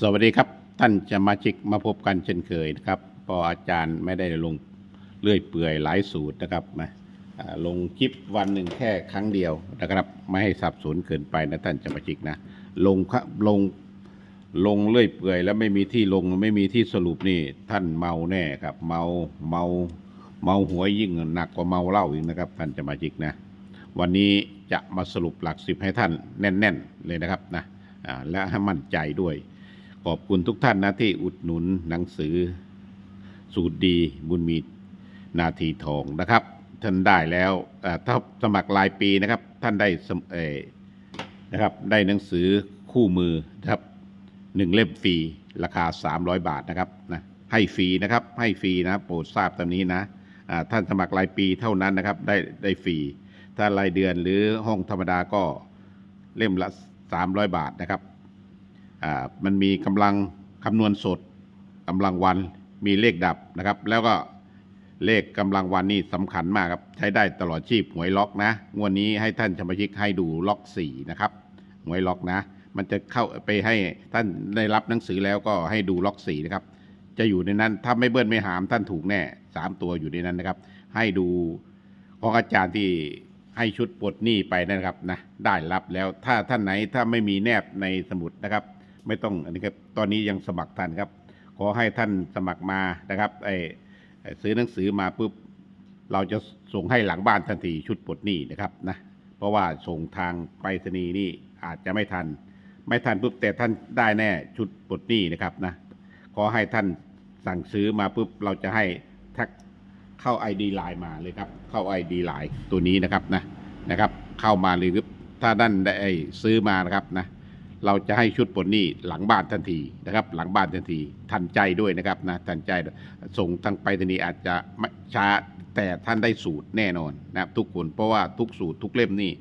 สวัสดีครับท่านจะมาชิกมาพบกันเช่นเคยนะครับพออาจารย์ไม่ได้ลงเลื่อยเปื่อยหลายสูตรนะครับมาลงคลิปวันหนึ่งแค่ครั้งเดียวนะครับ ไม่ให้สับสนเกินไปนะท่านจะมาชิกนะลงครับลงลงเลื่อยเปื่อย แล้วไม่มีที่ลงไม่มีที่สรุปนี่ท่านเมาแน่ครับเมาเมาเมาหัวยิ่งหนักกว่าเมาเหล้าอีกนะครับ ท่านจะมาชิกนะ วันนี้จะมาสรุปหลักสิบให้ท่านแน่น ๆ เลยนะครับนะและให้มั่นใจด้วย ขอบคุณทุกท่านนะที่อุดหนุนหนังสือ สูตรดีบุญมีนาทีทองนะครับ ท่านได้แล้วถ้าสมัครรายปีนะครับ ท่านได้เอนะครับได้หนังสือคู่มือนะครับหนึ่งเล่มฟรีราคา 300 บาทนะครับนะให้ฟรีนะครับให้ฟรีนะโปรดทราบตามนี้นะท่านสมัครรายปีเท่านั้นนะครับได้ได้ฟรีถ้ารายเดือนหรือห้องธรรมดาก็เล่มละ 300 บาทนะครับ มันมีกำลังคำนวณสดกำลังวันมีเลขดับนะครับ แล้วก็เลขกำลังวันนี่สำคัญมากครับ ใช้ได้ตลอดชีพหวยล็อกนะ งวดนี้ให้ท่านสมาชิกให้ดูล็อกสี่นะครับหวยล็อกนะ มันจะเข้าไปให้ท่านได้รับหนังสือแล้วก็ให้ดูล็อกสี่นะครับ จะอยู่ในนั้นถ้าไม่เบิ้ลไม่หามท่านถูกแน่สามตัวอยู่ในนั้นนะครับ ให้ดูของอาจารย์ที่ให้ชุดปลดหนี้ไปนะครับนะได้รับแล้วถ้าท่านไหนถ้าไม่มีแนบในสมุดนะครับ ไม่ต้องอันนี้ครับตอนนี้ยังสมัครท่านครับ ขอให้ท่านสมัครมานะครับไอ้ซื้อหนังสือมาปุ๊บเราจะส่งให้หลังบ้านทันทีชุดปลดหนี้นะครับนะเพราะว่าส่งทางไปรษณีย์นี่อาจจะไม่ทัน ไม่ทันปุ๊บแต่ท่านได้แน่ชุดปลดหนี้นะครับนะขอให้ท่านสั่งซื้อมาปุ๊บเราจะให้แท็กเข้า ID ไลน์มาเลยครับ เข้า ID ไลน์ตัวนี้นะครับนะนะครับ เข้ามาเลยครับถ้าท่านได้ซื้อมานะครับนะ เราจะให้ชุดปลดหนี้หลังบ้านทันทีนะครับ หลังบ้านทันที ทันใจด้วยนะครับนะทันใจส่งทางไปรษณีย์อาจจะไม่ช้าแต่ท่านได้สูตรแน่นอนนะครับ ทุกคนเพราะว่าทุกสูตรทุกเล่มนี่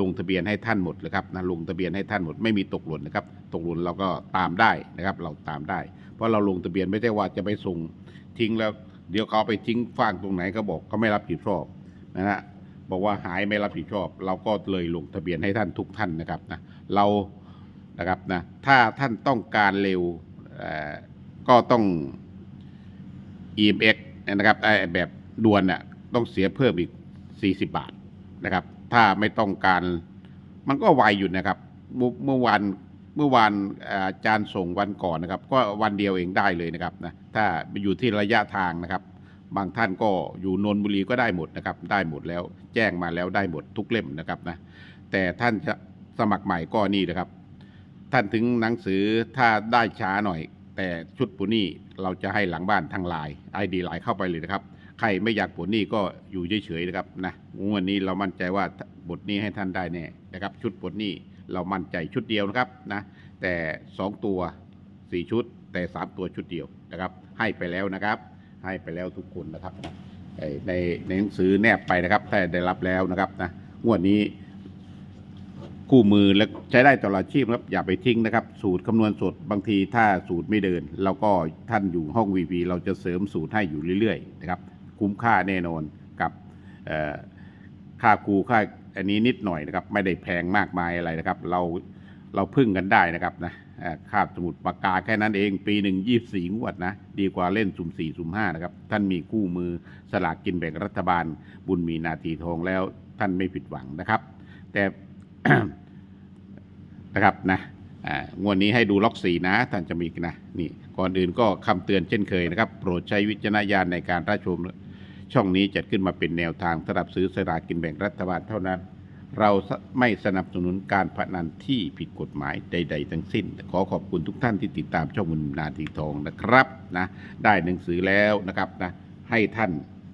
ลงทะเบียนให้ท่านหมดเลยครับนะลงทะเบียนให้ท่านหมดไม่มีตกหล่นนะครับ ตกหล่นเราก็ตามได้นะครับ เราตามได้ เพราะเราลงทะเบียนไม่ใช่ว่าจะไปส่งทิ้งแล้ว เดี๋ยวเขาเอาไปทิ้งฟางตรงไหนเขาบอกเขาไม่รับผิดชอบนะฮะบอกว่าหายไม่รับผิดชอบ เราก็เลยลงทะเบียนให้ท่านทุกท่านนะครับนะเรา นะครับนะถ้าท่านต้องการเร็วก็ต้อง EMX นะครับไอแบบด่วนน่ะต้องเสียเพิ่มอีก 40 บาทนะครับ ถ้าไม่ต้องการมันก็ไวอยู่นะครับ เมื่อวันเมื่อวานอาจารย์ส่งวันก่อนนะครับ ก็วันเดียวเองได้เลยนะครับนะถ้าอยู่ที่ระยะทางนะครับ บางท่านก็อยู่นนทบุรีก็ได้หมดนะครับ ได้หมดแล้วแจ้งมาแล้วได้หมดทุกเล่มนะครับนะแต่ท่านสมัครใหม่ก็นี่นะครับ ท่านถึงหนังสือถ้าได้ช้าหน่อย แต่ชุดปุนี่เราจะให้หลังบ้านทางไลน์ไอดีไลน์เข้าไปเลยนะครับ ใครไม่อยากปลดหนี้ก็อยู่เฉยๆนะครับนะงวดนี้เรามั่นใจว่าบทนี้ให้ท่านได้แน่นะครับ ชุดปลดหนี้เรามั่นใจชุดเดียวนะครับนะแต่สองตัวสี่ชุด แต่สามตัวชุดเดียวนะครับ ให้ไปแล้วนะครับ ให้ไปแล้วทุกคนนะครับ ในในในหนังสือแนบไปนะครับถ้าได้รับแล้วนะครับนะงวดนี้ คู่มือและใช้ได้ตลอดชีพครับอย่าไปทิ้งนะครับ สูตรคำนวณสดบางทีถ้าสูตรไม่เดินเราก็ท่านอยู่ห้อง VP เราจะเสริมสูตรให้อยู่เรื่อยๆนะครับคุ้มค่าแน่นอนกับค่าครูค่าอันนี้นิดหน่อยนะครับ ไม่ได้แพงมากมายอะไรนะครับ เราเราพึ่งกันได้นะครับนะค่าสมุดปากกาแค่นั้นเองปีหนึ่งยี่สี่งวดนะ ดีกว่าเล่นสุ่มสี่สุ่มห้านะครับ ท่านมีคู่มือสลากกินแบ่งรัฐบาล บุญมีนาทีทองแล้วท่านไม่ผิดหวังนะครับ แต่ นะครับนะอ่างวดนี้ให้ดูล็อกสีนะท่านจะมีนะนี่ก่อนอื่นก็คำเตือนเช่นเคยนะครับ โปรดใช้วิจารณญาณในการรับชม ช่องนี้จัดขึ้นมาเป็นแนวทางสำหรับซื้อสลากกินแบ่งรัฐบาลเท่านั้น เราไม่สนับสนุนการพนันที่ผิดกฎหมายใด ๆ ทั้งสิ้น ขอขอบคุณทุกท่านที่ติดตามช่องมุนนาทีทองนะครับนะได้หนังสือแล้วนะครับนะให้ท่าน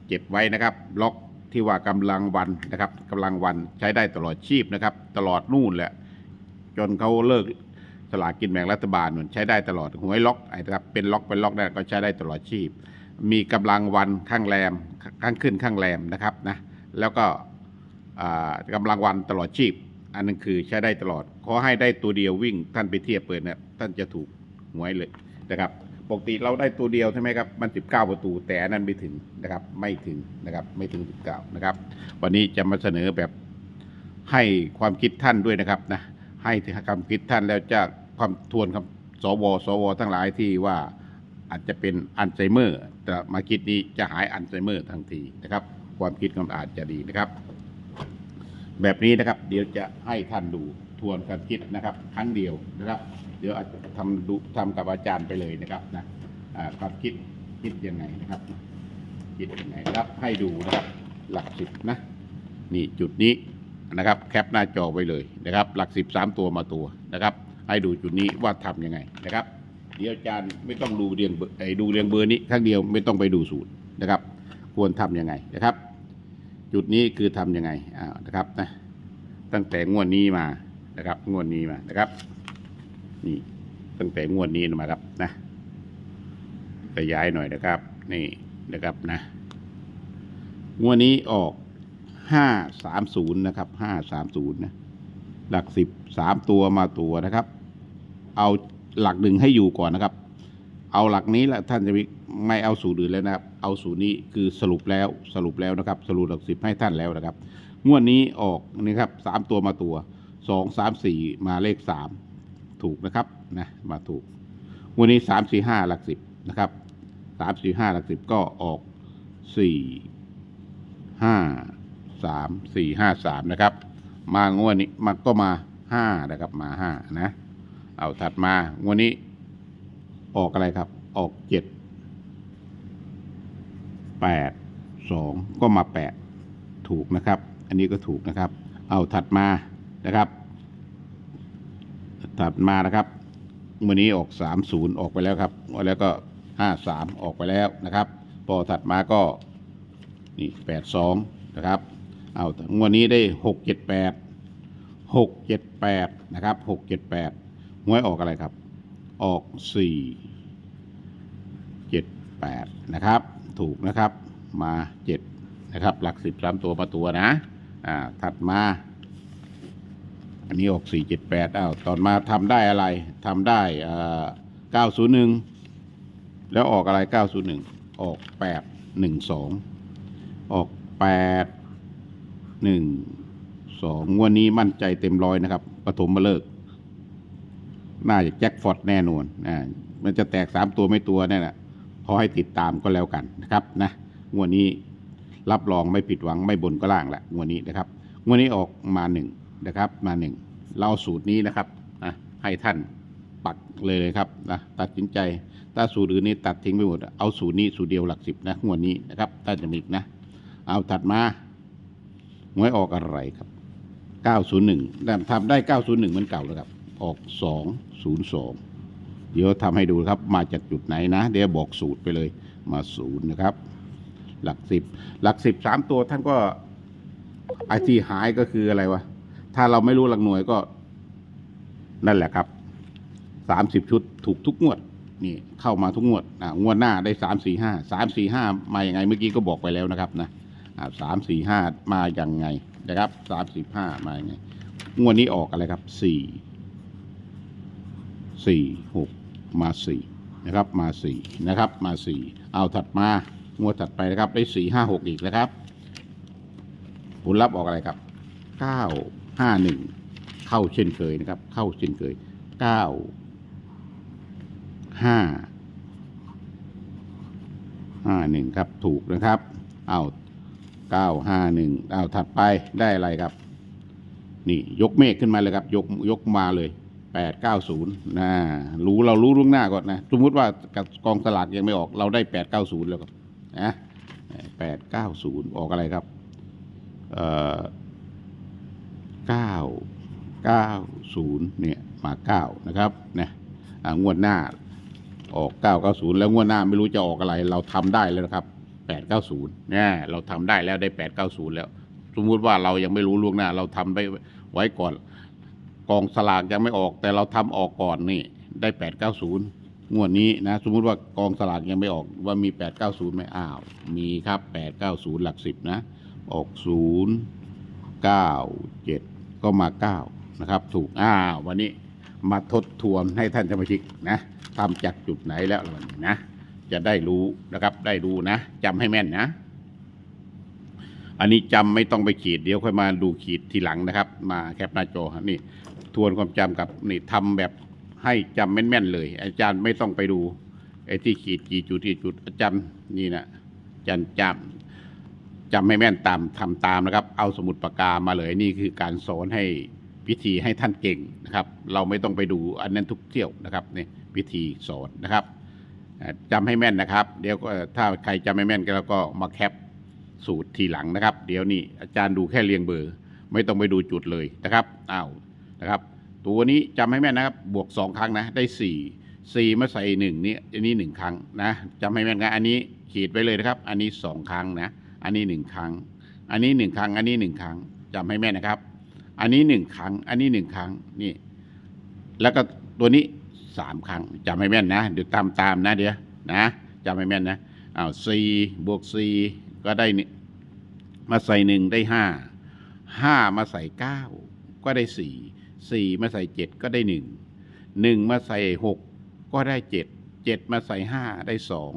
เก็บไว้นะครับ ล็อก ที่ว่ากำลังวันนะครับกำลังวันใช้ได้ตลอดชีพนะครับ ตลอดนู่นแหละ จนเขาเลิกสลากกินแบ่งรัฐบาลมันใช้ได้ตลอดหวยล็อกไอ้นะครับเป็นล็อกเป็นล็อกได้ก็ใช้ได้ตลอดชีพ มีกำลังวันข้างแรมข้างขึ้นข้างแรมนะครับนะแล้วก็อ่ากำลังวันตลอดชีพ อันนั้นคือใช้ได้ตลอด ขอให้ได้ตัวเดียววิ่งท่านไปเทียบเปิดเนี่ยท่านจะถูกหวยเลยนะครับ ปกติเราได้ตัวเดียวใช่ไหมครับ มัน 19 ประตู แต่อันนั้นไม่ถึงนะครับ ไม่ถึงนะครับ ไม่ถึง 19 นะครับ วันนี้จะมาเสนอแบบให้ความคิดท่านด้วยนะครับนะ ให้ความคิดท่านแล้วจะความทวนคำสวสวทั้งหลายที่ว่าอาจจะเป็นอัลไซเมอร์ แต่มาคิดนี้จะหายอัลไซเมอร์ทันทีนะครับ ความคิดของอาจจะดีนะครับ แบบนี้นะครับ เดี๋ยวจะให้ท่านดูทวนการคิดนะครับ ครั้งเดียวนะครับ ดี๋ยวอาจจะทำดูทำกับอาจารย์ไปเลยนะครับนะความคิดคิดยังไงนะครับ คิดยังไงครับให้ดูนะครับหลักสิบนะนี่จุดนี้นะครับ แคปหน้าจอไว้เลยนะครับ หลักสิบสามตัวมาตัวนะครับ ให้ดูจุดนี้ว่าทำยังไงนะครับ เดี๋ยวอาจารย์ไม่ต้องดูเรียงไอ้ดูเรียงเบอร์นี้ครั้งเดียวไม่ต้องไปดูสูตรนะครับ ควรทำยังไงนะครับ จุดนี้คือทำยังไงอ่านะครับนะตั้งแต่งวดนี้มานะครับ งวดนี้มานะครับ นี่ตั้งแต่งวดนี้มาครับนะขยายหน่อยนะครับ นี่นะครับนะงวดนี้ออกห้าสามศูนย์นะครับห้าสามศูนย์นะหลักสิบสามตัวมาตัวนะครับ เอาหลักหนึ่งให้อยู่ก่อนนะครับ เอาหลักนี้แหละท่านจะไม่ไม่เอาสูตรอื่นแล้วนะครับ เอาสูตรนี้คือสรุปแล้วสรุปแล้วนะครับ สรุปหลักสิบให้ท่านแล้วนะครับงวดนี้ออกนี่ครับสามตัวมาตัวสองสามสี่มาเลขสาม ถูกนะครับนะมาถูกวดนี้สามสี่ห้าหลักสิบนะครับสามสี่ห้าหลักสิบก็ออกสี่ห้าสามสี่ห้าสามนะครับ มางวดนี้มันก็มาห้านะครับมาห้านะ เอาถัดมางวดนี้ ออกอะไรครับ ออกเจ็ดแปดสองก็มาแปดถูกนะครับ อันนี้ก็ถูกนะครับ เอาถัดมานะครับ ถัดมานะครับวันนี้ออกสามศูนย์ออกไปแล้วครับ แล้วก็ห้าสามออกไปแล้วนะครับ พอถัดมาก็นี่แปดสองนะครับ เอางวดนี้ได้หกเจ็ดแปดหกเจ็ดแปดนะครับหกเจ็ดแปดหวยออกอะไรครับ ออกสี่เจ็ดแปดนะครับ ถูกนะครับ มาเจ็ดนะครับ หลักสิบสามตัวมาตัวนะ อ่า ถัดมา อันนี้ออกสี่เจ็ดแปดอ้าวตอนมาทำได้อะไรทำได้เก้าศูนย์หนึ่งแล้วออกอะไรเก้าศูนย์หนึ่งออกแปดหนึ่งสองออกแปดหนึ่งสองงวดนี้มั่นใจเต็มร้อยนะครับปฐมมาเลิก น่าจะแจ็คฟอตแน่นอนอ่ามันจะแตกสามตัวไม่ตัวนี่ยนะขอให้ติดตามก็แล้วกันนะครับนะงวดนี้รับรองไม่ผิดหวังไม่บนก็ล่างละงวดนี้นะครับงวดนี้ออกมาหนึ่งนะครับ มาหนึ่ง เราเอาสูตรนี้นะครับนะให้ท่านปักเลยเลยครับนะตัดสินใจ ถ้าสูตรอื่นนี้ตัดทิ้งไปหมด เอาสูตรนี้สูตรเดียวหลักสิบนะงวดนี้นะครับถ้านจะมีนะ เอาถัดมาหวยออกอะไรครับ 901แต่ทำได้ 901เหมือนเก่าแล้วครับ ออก 202 เดี๋ยวทำให้ดูครับ มาจากจุดไหนนะ เดี๋ยวบอกสูตรไปเลย มาศูนย์นะครับ หลักสิบ หลักสิบสามตัวท่านก็ไอที่หายก็คืออะไรวะ ถ้าเราไม่รู้หลักหน่วยก็ นั่นแหละครับสามสิบชุดถูกทุกงวด นี่เข้ามาทุกงวดอ่างวดหน้าได้สามสี่ห้าสามสี่ห้ามาอย่างไงเมื่อกี้ก็บอกไปแล้วนะครับนะสามสี่ห้ามาอย่างไงนะครับสามสิบห้ามาอย่างไง งวดนี้ออกอะไรครับสี่สี่หกมาสี่นะครับมาสี่นะครับมาสี่เอาถัดมางวดถัดไปนะครับได้สี่ห้าหกอีกนะครับผลลัพธ์ออกอะไรครับเก้า ห้าหนึ่งเข้าเช่นเคยนะครับ เข้าเช่นเคยเก้าห้าห้าหนึ่งครับถูกนะครับเอาเก้าห้าหนึ่งเอาถัดไปได้อะไรครับ นี่ยกเมฆขึ้นมาเลยครับยกยกมาเลยแปดเก้าศูนย์นะรู้เรารู้ล่วงหน้าก่อนนะสมมติว่ากองสลากยังไม่ออกเราได้แปดเก้าศูนย์แล้วครับนะแปดเก้าศูนย์ออกอะไรครับ เอ่อ เก้าเก้าศูนย์เนี่ยมาเก้านะครับนะอ่งวดหน้าออกเก้าเก้าศูนย์แล้วงวดหน้าไม่รู้จะออกอะไร เราทำได้แล้วนะครับแปดเก้าศูนย์เนี่ยเราทำได้แล้วได้แปดเก้าศูนย์แล้ว สมมุติว่าเรายังไม่รู้ล่วงหน้า เราทำไปไว้ก่อน กองสลากยังไม่ออก แต่เราทำออกก่อนนี่ได้แปดเก้าศูนย์งวดนี้นะสมมุติว่ากองสลากยังไม่ออกว่ามีแปดเก้าศูนย์ไหมอ้าว มีครับแปดเก้าศูนย์หลักสิบนะ ออกศูนย์เก็มาเก้านะครับ ถูกอ้าววันนี้มาทดทวนให้ท่านสมาชิกนะทำจากจุดไหนแล้ววันนี้นะ จะได้รู้นะครับได้รู้นะจำให้แม่นนะ อันนี้จำไม่ต้องไปขีดเดี๋ยวค่อยมาดูขีดทีหลังนะครับ มาแคปหน้าจอนี่ ทวนความจำกับนี่ทำแบบให้จำแม่นๆเลย อาจารย์ไม่ต้องไปดูไอ้ที่ขีดกี่จุดที่จุดอาจารย์นี่นะอาจารย์จำ จำให้แม่นตามทำตามนะครับ เอาสมุดปากกามาเลยนี่คือการสอนให้พิธีให้ท่านเก่งนะครับ เราไม่ต้องไปดูอันนั้นทุกเที่ยวนะครับนี่พิธีสอนนะครับอ่าจำให้แม่นนะครับ เดี๋ยวก็ถ้าใครจำไม่แม่นก็แล้วก็มาแคปสูตรทีหลังนะครับ เดี๋ยวนี้อาจารย์ดูแค่เรียงเบอร์ ไม่ต้องไปดูจุดเลยนะครับอ้าวนะครับ ตัวนี้จำให้แม่นนะครับ บวกสองครั้งนะได้สี่สี่มาใส่หนึ่งนี่อันนี้หนึ่งครั้งนะจำให้แม่นนะอันนี้ขีดไว้เลยนะครับ อันนี้สองครั้งนะ อันนี้หนึ่งครั้ง อันนี้หนึ่งครั้ง อันนี้หนึ่งครั้งจำให้แม่นนะครับ อันนี้หนึ่งครั้ง อันนี้หนึ่งครั้งนี่ แล้วก็ตัวนี้สามครั้งจำให้แม่นนะเดี๋ยวตามตามๆนะเดี๋ยวนะจำให้แม่นนะอ้าวสี่บวกสี่ก็ได้นี่มาใส่หนึ่งได้ห้าห้ามาใส่เก้าก็ได้สี่สี่มาใส่เจ็ดก็ได้หนึ่งหนึ่งมาใส่หกก็ได้เจ็ดเจ็ดมาใส่ห้าได้สอง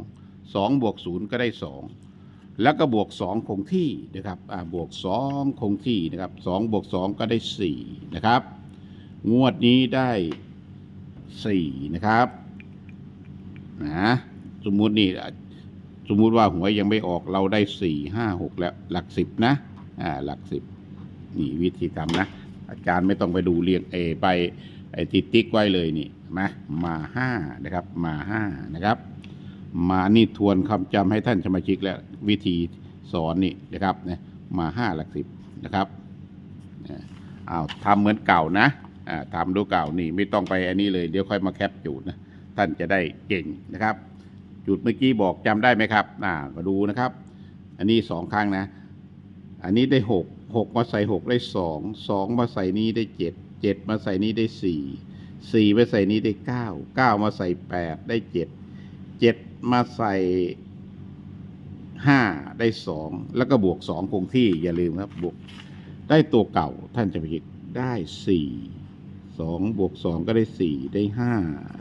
สองบวกศูนย์ก็ได้สอง แล้วก็บวกสองคงที่นะครับบวกสองคงที่นะครับสองบวกสองก็ได้สี่นะครับ งวดนี้ได้สี่นะครับนะสมมุตินี่สมมุติว่าหวยยังไม่ออกเราได้สี่ห้าหกแล้วหลักสิบนะอ่าหลักสิบนี่วิธีทำนะ อาจารย์ไม่ต้องไปดูเรียงเอไปไอติดติ๊กไว้เลยนี่มามาห้านะครับมาห้านะครับ มานี่ทวนคำจำให้ท่านสมาชิกแล้ววิธีสอนนี่นะครับนะมาห้าหลักสิบนะครับอ้าวทำเหมือนเก่านะอ่าทำดูเก่านี่ไม่ต้องไปอันนี้เลยเดี๋ยวค่อยมาแคปจุดนะท่านจะได้เก่งนะครับ จุดเมื่อกี้บอกจำได้ไหมครับอ่ามาดูนะครับ อันนี้สองครั้งนะ อันนี้ได้หกหกมาใส่หกได้สองสองมาใส่นี้ได้เจ็ดเจ็ดมาใส่นี้ได้สี่สี่มาใส่นี้ได้เก้าเก้ามาใส่แปดได้เจ็ดเจ็ด มาใส่ห้าได้สองแล้วก็บวกสองคงที่อย่าลืมครับ บวกได้ตัวเก่าท่านจะไปคิดได้สี่สองบวกสองก็ได้สี่ได้ห้า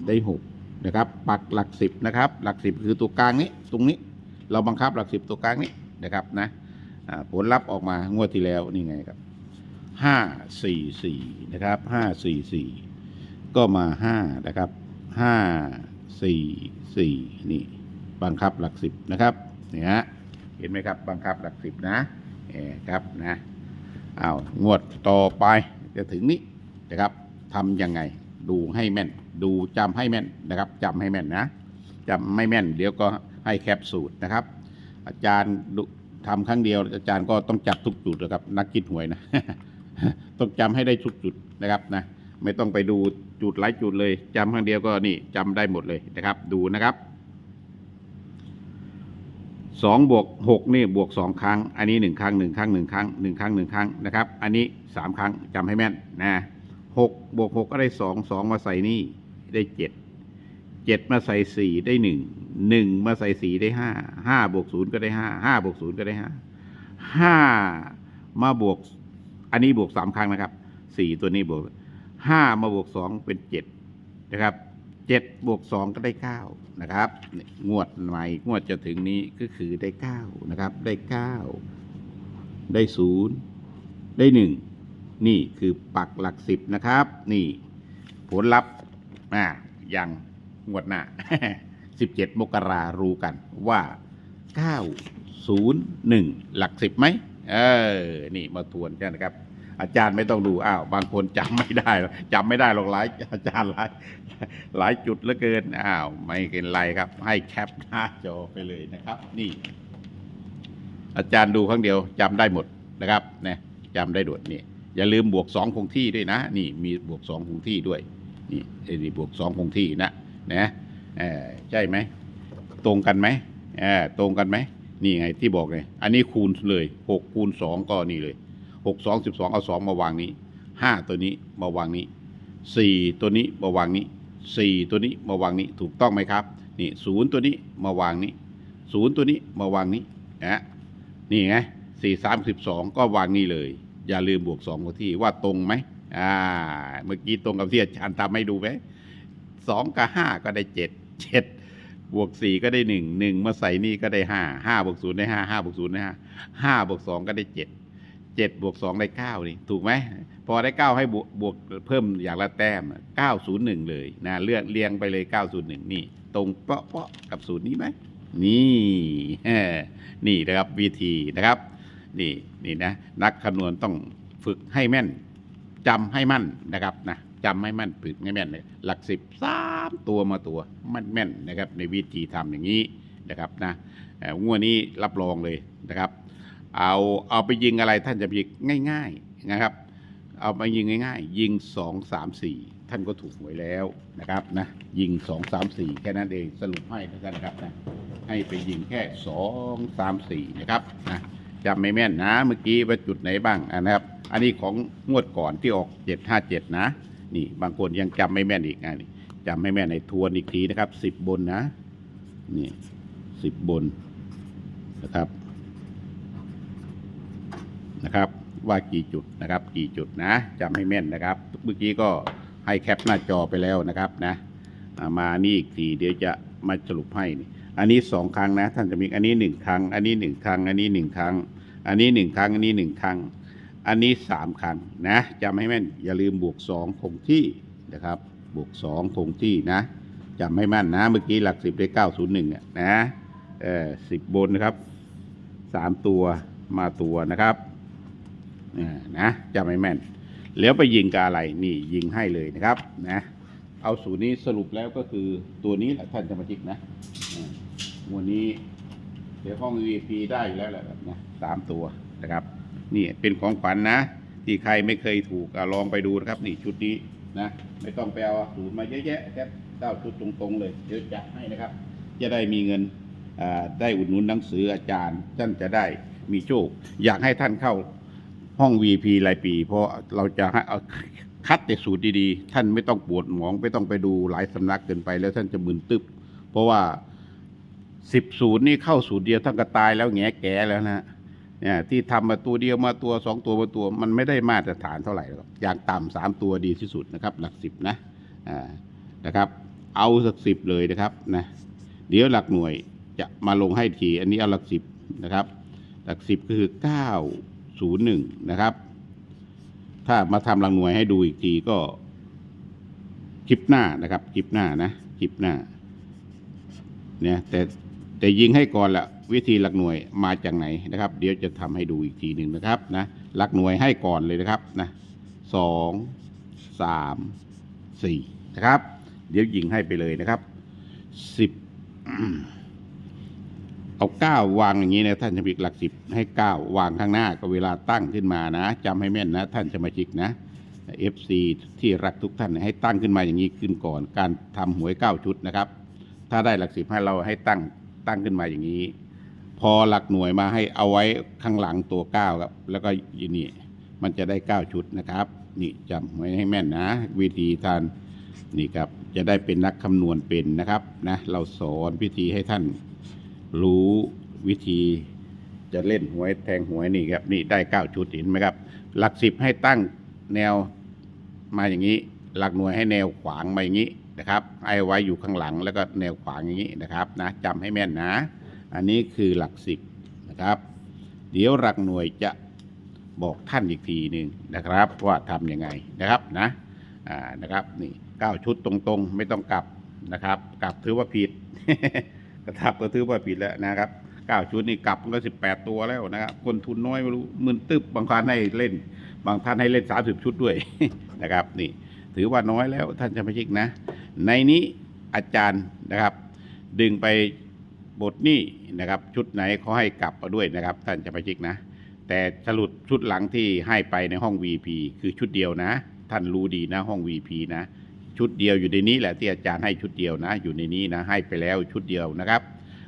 ได้หกนะครับ ปักหลักสิบนะครับ หลักสิบคือตัวกลางนี้ ตรงนี้เราบังคับหลักสิบตัวกลางนี้นะครับนะผลลัพธ์ออกมางวดที่แล้วนี่ไงครับห้าสี่สี่นะครับห้าสี่สี่ก็มาห้านะครับห้า สี่สี่นี่บังคับหลักสิบนะครับเนี่ฮะเห็นไหมครับบังคับหลักสิบนะเออครับนะอ้าวงวดต่อไปจะถึงนี้นะครับทำยังไงดูให้แม่น ดูจำให้แม่นนะครับจำให้แม่นนะจำไม่แม่น เดี๋ยวก็ให้แคปสูตรนะครับ อาจารย์ดูทำครั้งเดียว อาจารย์ก็ต้องจับทุกจุดนะครับ นักคิดหวยนะ ต้องจำให้ได้ทุกจุดนะครับนะ ไม่ต้องไปดูจุดหลายจุดเลยจำครั้งเดียวก็นี่จำได้หมดเลยนะครับ ดูนะครับสองบวกหกนี่บวกสองครั้ง อันนี้หนึ่งครั้งหนึ่งครั้งหนึ่งครั้งหนึ่งครั้งหนึ่งครั้งนะครับ อันนี้สามครั้งจำให้แม่นนะหกบวกหกก็ได้สองสองมาใส่นี่ได้เจ็ดเจ็ดมาใส่สี่ได้หนึ่งหนึ่งมาใส่สี่ได้ห้าห้าบวกศูนย์ก็ได้ห้าห้าบวกศูนย์ก็ได้ห้าห้ามาบวก อันนี้บวกสามครั้งนะครับสี่ตัวนี้บวก ห้ามาบวกสองเป็นเจ็ดนะครับเจ็ดบวกสองก็ได้เก้านะครับงวดใหม่งวดจะถึงนี้ก็คือได้เก้านะครับ ได้เก้าได้ศูนย์ได้หนึ่งนี่คือปักหลักสิบนะครับ นี่ผลลัพธ์อ่ายังงวดหน้าสิบเจ็ดมกรารู้กันว่าเก้าศูนย์หนึ่งหลักสิบไหมเออ นี่มาทวนกันนะครับ อาจารย์ไม่ต้องดูอ้าวบางคนจำไม่ได้หรอกจำไม่ได้หรอกหลายอาจารย์หลายหลายจุดเหลือเกินอ้าวไม่เป็นไรครับ ให้แคปหน้าจอไปเลยนะครับ นี่ อาจารย์ดูครั้งเดียวจำได้หมดนะครับนี่ยจำได้ด่วนนี่อย่าลืมบวกสองคงที่ด้วยนะ นี่มีบวกสองคงที่ด้วย นี่ไอ้นี่บวกสองคงที่นะนะเออใช่ไหมตรงกันไหมเออตรงกันไหมนี่ไงที่บอกเลยอันนี้คูณเลยหกคูณสองก็นี่เลย หกสองสิบสองเอาสองมาวางนี้ห้าตัวนี้มาวางนี้สี่ตัวนี้มาวางนี้สี่ตัวนี้มาวางนี้ถูกต้องไหมครับนี่ศูนย์ตัวนี้มาวางนี้ศูนย์ตัวนี้มาวางนี้นะนี่ไงสี่สามสิบสองก็วางนี่เลย อย่าลืมบวกสองกับที่ว่าตรงไหมอ่าเมื่อกี้ตรงกับที่อาจารย์ทำให้ดูไหมสองกับห้าก็ได้เจ็ดเจ็ดบวกสี่ก็ได้หนึ่งหนึ่งมาใส่นี่ก็ได้ห้าห้าบวกศูนย์ได้ห้าห้าบวกศูนย์ได้ห้าห้าบวกสองก็ได้เจ็ด เจ็ดบวกสองได้เก้านี่ถูกไหมพอได้เก้าให้บวกบวกเพิ่มอย่างละแต้มเก้าศูนย์หนึ่งเลยนะเลือกเรียงไปเลยเก้าศูนย์หนึ่งนี่ ตรงเปาะเปาะกับสูตรนี้ไหมนี่นี่นะครับวิธีนะครับ นี่นี่นะนักคำนวณต้องฝึกให้แม่นจำให้มั่นนะครับนะจำให้มั่นฝึกให้แม่นเลยหลักสิบสามตัวมาตัวมันแม่นนะครับ ในวิธีทำอย่างนี้นะครับนะเอ่องวดนี้รับรองเลยนะครับ เอาเอาไปยิงอะไรท่านจะไปยิงง่าย ๆนะครับ เอาไปยิงง่าย ๆ ยิงสองสามสี่ท่านก็ถูกหวยแล้วนะครับนะยิงสองสามสี่แค่นั้นเองสรุปให้ท่านนะครับนะให้ไปยิงแค่สองสามสี่นะครับนะจำไม่แม่นนะเมื่อกี้ว่าจุดไหนบ้างนะครับ อันนี้ของงวดก่อนที่ออกเจ็ดห้าเจ็ดนะ นี่บางคนยังจำไม่แม่นอีกอะนี่จำไม่แม่นในทวนอีกทีนะครับสิบบนนะนี่สิบบนนะครับ นะครับ ว่ากี่จุดนะครับ กี่จุดนะจำให้แม่นนะครับเมื่อกี้ก็ให้แคปหน้าจอไปแล้วนะครับนะอ่ามานี่อีกทีเดี๋ยวจะมาสรุปให้นี่อันนี้สองครั้งนะท่านจะมีอันนี้หนึ่งครั้ง อันนี้หนึ่งครั้ง อันนี้หนึ่งครั้ง อันนี้หนึ่งครั้ง อันนี้หนึ่งครั้ง อันนี้สามครั้งนะจำให้แม่นอย่าลืมบวกสองคงที่นะครับ บวกสองคงที่นะจำให้แม่นนะ เมื่อกี้หลักสิบได้เก้าศูนย์หนึ่งนะเออสิบบนนะครับสามตัวมาตัวนะครับ นะจำไม่แม่น แล้วไปยิงกับอะไรนี่ยิงให้เลยนะครับนะเอาสูตรนี้สรุปแล้วก็คือตัวนี้แหละท่านจะมาจิกนะอ่าวันนี้เดี๋ยวห้อง VIP ได้อยู่แล้วแหละนะสามตัวนะครับ นี่เป็นของขวัญนะที่ใครไม่เคยถูกอลองไปดูนะครับ นี่ชุดนี้นะไม่ต้องไปเอาสูตรมาเยอะแยะแค่เก้าชุดตรงๆเลยเดี๋ยวจัดให้นะครับ จะได้มีเงินอ่าได้อุดหนุนหนังสืออาจารย์ท่านจะได้มีโชค อยากให้ท่านเข้า ห้อง VP รายปี เพราะเราจะให้เอาคัดแต่สูตรดีๆ ท่านไม่ต้องปวดหมอง ไม่ต้องไปดูหลายสำนักเกินไปแล้วท่านจะมึนตึบเพราะว่าสิบสูตรนี่เข้าสูตรเดียวท่านก็ตายแล้วแงแก่แล้วนะเนี่ยที่ทำมาตัวเดียวมาตัวสองตัวมาตัว มันไม่ได้มาตรฐานเท่าไหร่หรอกอย่างต่ำสามตัวดีที่สุดนะครับ หลักสิบนะอ่านะครับ เอาสักสิบเลยนะครับนะเดี๋ยวหลักหน่วยจะมาลงให้ที อันนี้เอาหลักสิบนะครับ หลักสิบก็คือเก้า ศูนย์หนึ่งนะครับ ถ้ามาทำรังหน่วยให้ดูอีกทีก็คลิปหน้านะครับคลิปหน้านะคลิปหน้าเนี่ยแต่แต่ยิงให้ก่อนละวิธีหลักหน่วยมาจากไหนนะครับ เดี๋ยวจะทำให้ดูอีกทีหนึ่งนะครับนะหลักหน่วยให้ก่อนเลยนะครับนะสองสามสี่นะครับ เดี๋ยวยิงให้ไปเลยนะครับสิบ เอาเก้าวางอย่างนี้นะท่านจะพิกหลักสิบให้เก้าวางข้างหน้าก็เวลาตั้งขึ้นมานะจำให้แม่นนะ ท่านจะมาชิกนะ FC ที่รักทุกท่านให้ตั้งขึ้นมาอย่างนี้ขึ้นก่อน การทำหวยเก้าชุดนะครับ ถ้าได้หลักสิบให้เราให้ตั้งตั้งขึ้นมาอย่างนี้ พอหลักหน่วยมาให้เอาไว้ข้างหลังตัวเก้าครับ แล้วก็ยนี่มันจะได้เก้าชุดนะครับ นี่จำไว้ให้แม่นนะ วิธีทานนี่ครับจะได้เป็นนักคำนวณเป็นนะครับนะเราสอนวิธีให้ท่าน รู้วิธีจะเล่นหวยแทงหวยนี่ครับนี่ได้เก้าชุดเห็นไหมครับ หลักสิบให้ตั้งแนวมาอย่างนี้ หลักหน่วยให้แนวขวางมาอย่างนี้นะครับไอไว้อยู่ข้างหลังแล้วก็แนวขวางอย่างนี้นะครับนะจำให้แม่นนะ อันนี้คือหลักสิบนะครับ เดี๋ยวหลักหน่วยจะบอกท่านอีกทีหนึ่งนะครับ ว่าทำยังไงนะครับนะอ่านะครับนี่เก้าชุดตรงๆ ไม่ต้องกลับนะครับ กลับถือว่าผิด กระทับก็ถือว่าผิดแล้วนะครับเก้าชุดนี่กลับมันก็สิบแปดตัวแล้วนะครับคนทุนน้อยไม่รู้มืนตึบบางท่านให้เล่น บางท่านให้เล่นสามสิบชุดด้วยนะครับ นี่ ถือว่าน้อยแล้วท่านจะไม่ชิกนะ ในนี้อาจารย์นะครับ ดึงไปบทนี้นะครับ ชุดไหนเขาให้กลับมาด้วยนะครับ ท่านจะไม่ชิกนะ แต่สรุปชุดหลังที่ให้ไปในห้อง VP คือชุดเดียวนะ ท่านรู้ดีนะห้อง VP นะ ชุดเดียวอยู่ในนี้แหละที่อาจารย์ให้ชุดเดียวนะ อยู่ในนี้นะให้ไปแล้วชุดเดียวนะครับ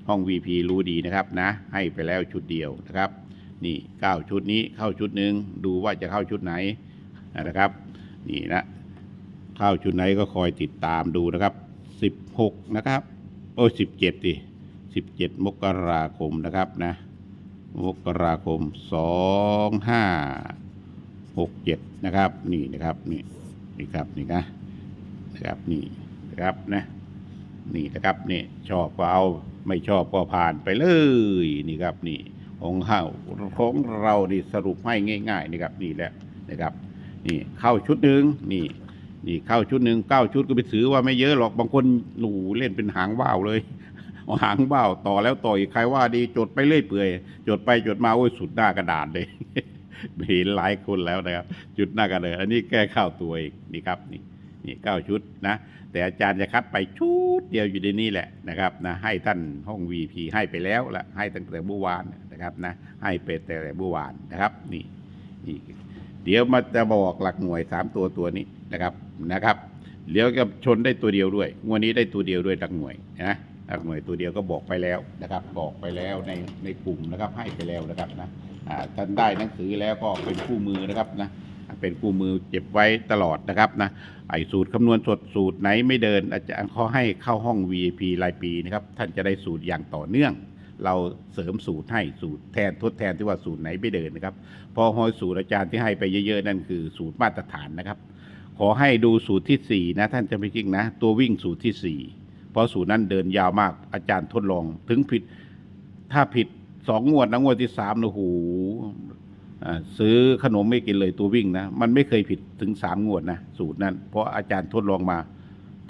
ห้อง VP รู้ดีนะครับนะให้ไปแล้วชุดเดียวนะครับ นี่เก้าชุดนี้เข้าชุดหนึ่งดูว่าจะเข้าชุดไหนนะครับ นี่นะเข้าชุดไหนก็คอยติดตามดูนะครับสิบหกนะครับโอ้สิบเจ็ดดิสิบเจ็ดมกราคมนะครับนะมกราคมสองห้าหกเจ็ดนะครับ นี่นะครับนี่นี่ครับนี่นะ นะครับนี่นะครับนะนี่นะครับนี่ชอบก็เอาไม่ชอบก็ผ่านไปเลยนี่ครับนี่ของเราของเรานี่สรุปให้ง่าย ๆ นี่ครับนี่แหละนะครับ นี่เข้าชุดหนึ่งนี่นี่เข้าชุดหนึ่งเก้าชุดก็ไปถือว่าไม่เยอะหรอกบางคนหนูเล่นเป็นหางว่าวเลยหางว่าวต่อแล้วต่ออีกใครว่าดีจดไปเรื่อยเปื่อยจดไปจดมาโอ้ยสุดหน้ากระดาษเลยเห็นหลายคนแล้วนะครับ จุดหน้ากระดาษอันนี้แก้เข้าตัวเองนี่ครับนี่ นี่เก้าชุดนะแต่อาจารย์จะคัดไปชุดเดียวอยู่ในนี้แหละนะครับนะให้ท่านห้อง VP ให้ไปแล้วละให้ตั้งแต่เมื่อวานนะครับนะให้ไปแต่เมื่อวานนะครับนี่นี่เดี๋ยวมาจะบอกหลักหน่วยสามตัวตัวนี้นะครับนะครับเดี๋ยวก็ชนได้ตัวเดียวด้วยงวดนี้ได้ตัวเดียวด้วยหลักหน่วยนะหลักหน่วยตัวเดียวก็บอกไปแล้วนะครับ บอกไปแล้วในในกลุ่มนะครับให้ไปแล้วนะครับนะท่านได้หนังสือแล้วก็เป็นคู่มือนะครับนะ เป็นคู่มือเก็บไว้ตลอดนะครับนะไอสูตรคำนวณสดสูตรไหนไม่เดิน อาจารย์เขาให้เข้าห้อง VIP รายปีนะครับท่านจะได้สูตรอย่างต่อเนื่อง เราเสริมสูตรให้สูตรแทนทดแทนที่ว่าสูตรไหนไม่เดินนะครับ พอหอยสูตรอาจารย์ที่ให้ไปเยอะๆ นั่นคือสูตรมาตรฐานนะครับ ขอให้ดูสูตรที่สี่นะท่านจะไม่คิดนะ ตัววิ่งสูตรที่สี่เพราะสูตรนั้นเดินยาวมากอาจารย์ทดลองถึงผิดถ้าผิดสองงวดนะงวดที่สามนะหอ่า ซื้อขนมไม่กินเลยตัววิ่งนะ มันไม่เคยผิดถึงสามงวดนะสูตรนั้น เพราะอาจารย์ทดลองมา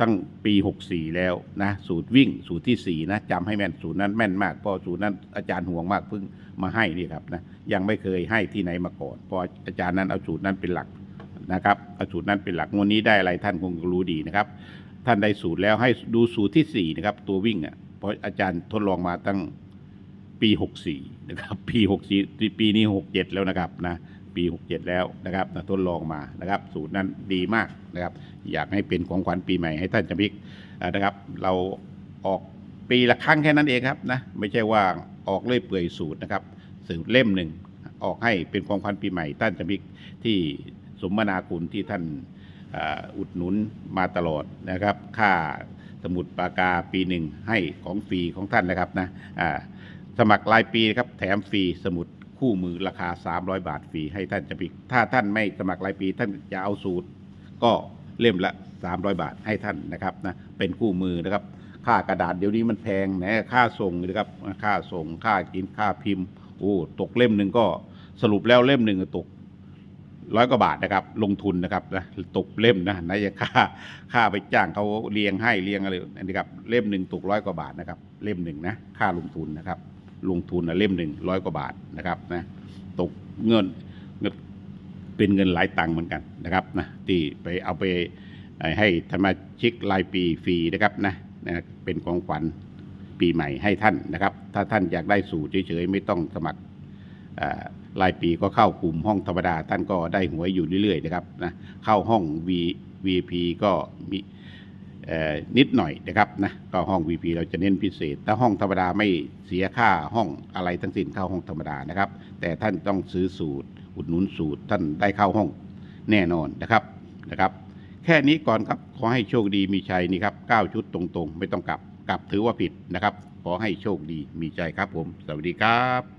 ตั้งปีหกสี่แล้วนะสูตรวิ่งสูตรที่สี่นะจำให้แม่นสูตรนั้นแม่นมากเพราะสูตรนั้นอาจารย์ห่วงมากเพิ่งมาให้นี่ครับนะยังไม่เคยให้ที่ไหนมาก่อนเพราะอาจารย์นั้นเอาสูตรนั้นเป็นหลักนะครับเอาสูตรนั้นเป็นหลักงวดนี้ได้อะไรท่านคงรู้ดีนะครับ ท่านได้สูตรแล้วให้ดูสูตรที่สี่นะครับตัววิ่งอะเพราะอาจารย์ทดลองมาตั้ง ปีหกสี่นะครับปีหกสี่ปีนี้หกเจ็ดแล้วนะครับนะปีหกเจ็ดแล้วนะครับทดลองมานะครับ สูตรนั้นดีมากนะครับ อยากให้เป็นของขวัญปีใหม่ให้ท่านจำพิกนะครับ เราออกปีละครั้งแค่นั้นเองครับนะไม่ใช่ว่าออกเลื่อยเปื่อยสูตรนะครับ สูตรเล่มหนึ่งออกให้เป็นของขวัญปีใหม่ ท่านจำพิกที่สมนาคุณที่ท่านอุดหนุนมาตลอดนะครับ ค่าสมุดปากกาปีหนึ่งให้ของฟรีของท่านนะครับนะอ่า สมัครรายปีนะครับแถมฟรีสมุดคู่มือราคา 300 บาทฟรีให้ท่านจะพิถ้าท่านไม่สมัครรายปีท่านจะเอาสูตร ก็เล่มละ 300 บาทให้ท่านนะครับนะเป็นคู่มือนะครับ ค่ากระดาษเดี๋ยวนี้มันแพงนะค่าส่งนะครับค่าส่งค่ากินค่าพิมพ์โอ้ตกเล่มหนึ่งก็สรุปแล้วเล่มหนึ่งตกร้อยกว่าบาทนะครับ ลงทุนนะครับนะตกเล่มนะนจะค่าค่าไปจ้างเขาเรียงให้เรียงอะไรนนี้ครับเล่มหนึ่งตกร้อยกว่าบาทนะครับ เล่มหนึ่งนะค่าลงทุนนะครับ ลงทุนนะเล่มหนึ่งร้อยกว่าบาทนะครับนะตกเงินเงินเป็นเงินหลายตังค์เหมือนกันนะครับนะที่ไปเอาไปให้ธรรมาชิกรายปีฟรีนะครับนะนะเป็นของขวัญปีใหม่ให้ท่านนะครับ ถ้าท่านอยากได้สูตรเฉยๆไม่ต้องสมัครรายปีก็เข้ากลุ่มห้องธรรมดา ท่านก็ได้หวยอยู่เรื่อยๆนะครับนะเข้าห้อง V VIP ก็มี นิดหน่อยนะครับนะก็ห้อง VP เราจะเน้นพิเศษ ถ้าห้องธรรมดาไม่เสียค่าห้องอะไรทั้งสิ้นเข้าห้องธรรมดานะครับ แต่ท่านต้องซื้อสูตร อุดหนุนสูตรท่านได้เข้าห้องแน่นอนนะครับนะครับ แค่นี้ก่อนครับขอให้โชคดีมีชัยนี่ครับ9ชุดตรงๆ ไม่ต้องกลับกลับถือว่าผิดนะครับ ขอให้โชคดีมีใจครับผม สวัสดีครับ